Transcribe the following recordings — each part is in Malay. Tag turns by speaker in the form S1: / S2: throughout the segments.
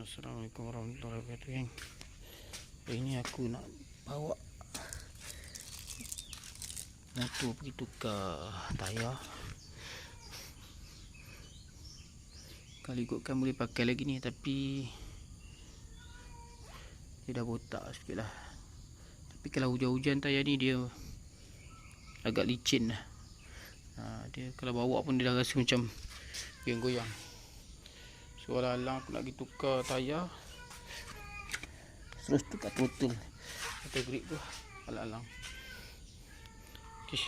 S1: Assalamualaikum warahmatullahi wabarakatuh geng. Hari ni aku nak bawa motor pergi tukar tayar. Kalau ikutkan boleh pakai lagi ni tapi dia dah botak sikit lah. Tapi kalau hujan-hujan tayar ni dia agak licin lah. Ha, dia kalau bawa pun dia dah rasa macam goyang-goyang. So alang aku nak pergi tukar tayar. Terus tukar throttle. Atau grip tu Alang-alang okay.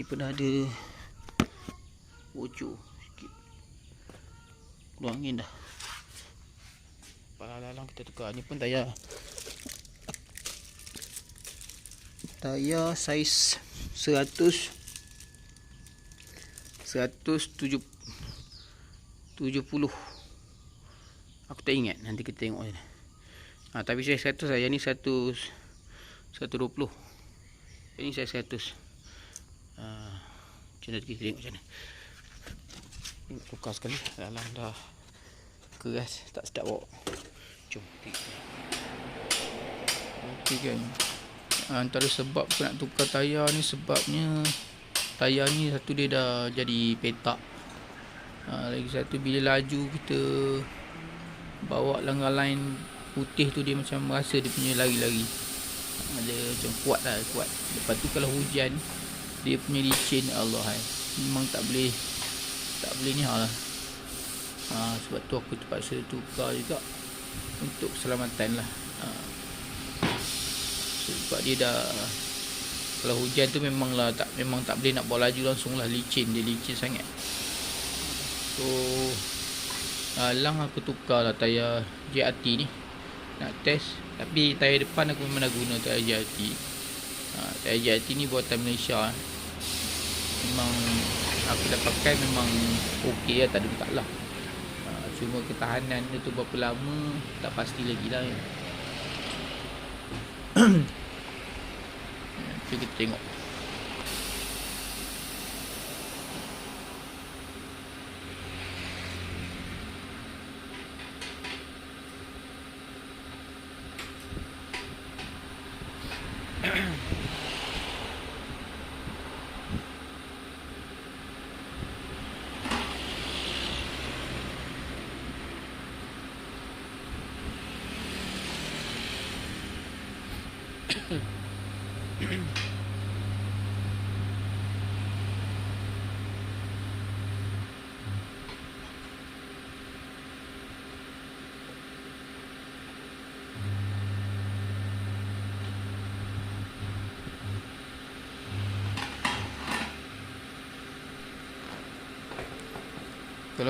S1: Ni pun dah ada Bocor sikit. Keluar angin dah. Alang-alang kita tukar. Ni pun tayar. Tayar saiz 100 170 70 Aku tak ingat Nanti kita tengok je. Ha, Tapi saya 100 lah. Yang ni 100 120 Yang ni saya 100 ha, Macam mana kita tengok macam mana? Tukar sekali. Dalam dah Keras Tak sedap bawa. Jom Okey kan? Antara sebab aku nak tukar tayar ni Sebabnya Tayar ni satu dia dah jadi petak ha, lagi satu bila laju kita bawa langgar line putih tu dia macam rasa dia punya lari-lari. Ha, dia macam kuat lah kuat. Lepas tu kalau hujan dia punya licin Allah hai. memang tak boleh tak boleh ni lah ha, sebab tu aku terpaksa tukar juga untuk keselamatan lah. Ha. sebab dia dah kalau hujan tu memanglah tak memang tak boleh nak bawa laju langsung lah. Licin dia licin sangat So Alang aku tukar lah tayar JRT ni. Nak test Tapi tayar depan aku memang nak guna tayar JRT ha, Tayar JRT ni buatan Malaysia Memang Aku dah pakai memang Okey lah tak ada masalah. Ha, Cuma ketahanan dia tu berapa lama Tak pasti lagi lah ya. Kita tengok Kalau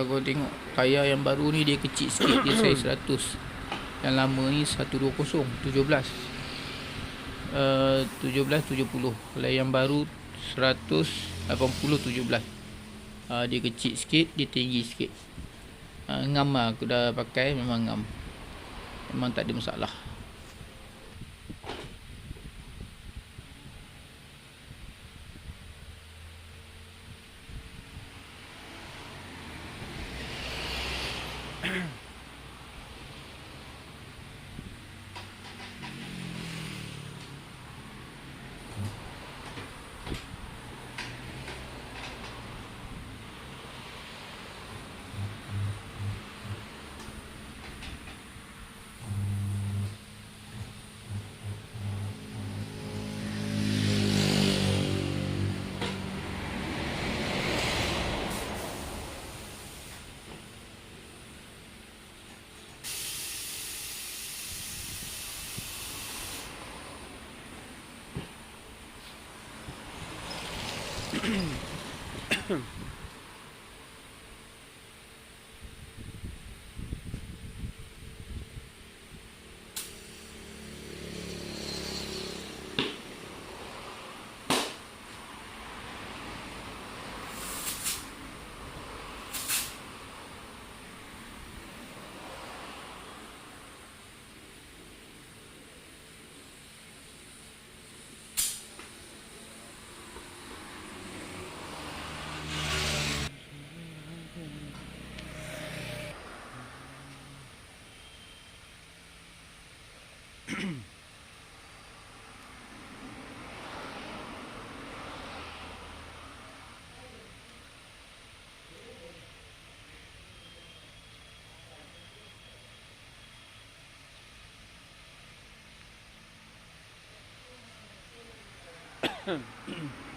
S1: kau tengok tayar yang baru ni dia kecil sikit dia saiz 100. Yang lama ni 120 17. Eh, uh, 1770 kalau yang baru 180 17 uh, dia kecil sikit dia tinggi sikit. Uh, ngam lah aku dah pakai memang ngam. Memang tak ada masalah. Mm-hmm. Okay,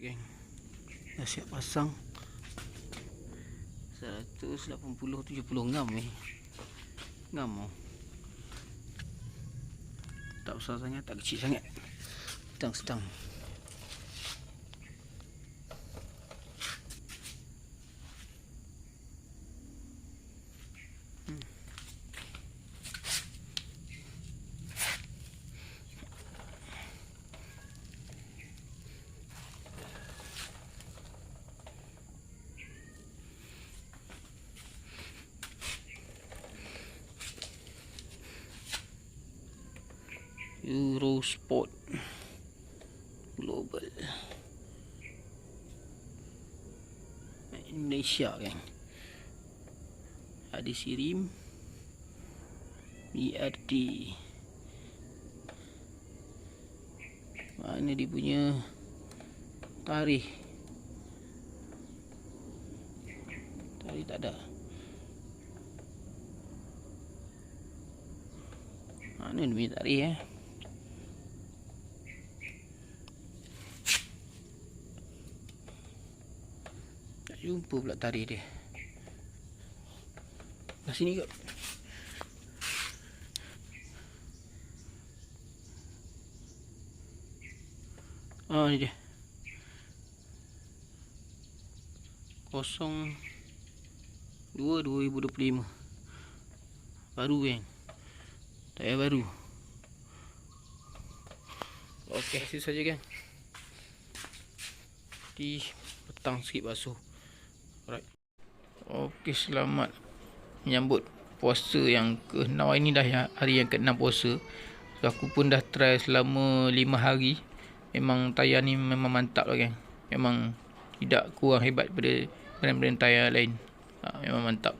S1: geng. Dah siap pasang 180 70 ngam ni. Ngam oh. Tak besar sangat, tak kecil sangat. Sedang-sedang. Eurosport Global. Indonesia kan Ada Sirim. BRT Mana dia punya Tarikh? Tarikh tak ada. Mana dia punya tarikh eh jumpa pula tari dia. Dah sini kot. Ah ni dia. Kosong dua dua ribu dua puluh lima baru kan tak payah baru ok itu saja kan di petang sikit basuh Alright. Okey, selamat menyambut puasa yang ke-6 ini dah hari yang ke-6 puasa. So, aku pun dah try selama 5 hari. Memang tayar ni memang mantap lah kan. Memang tidak kurang hebat pada brand-brand tayar lain. Ha, memang mantap.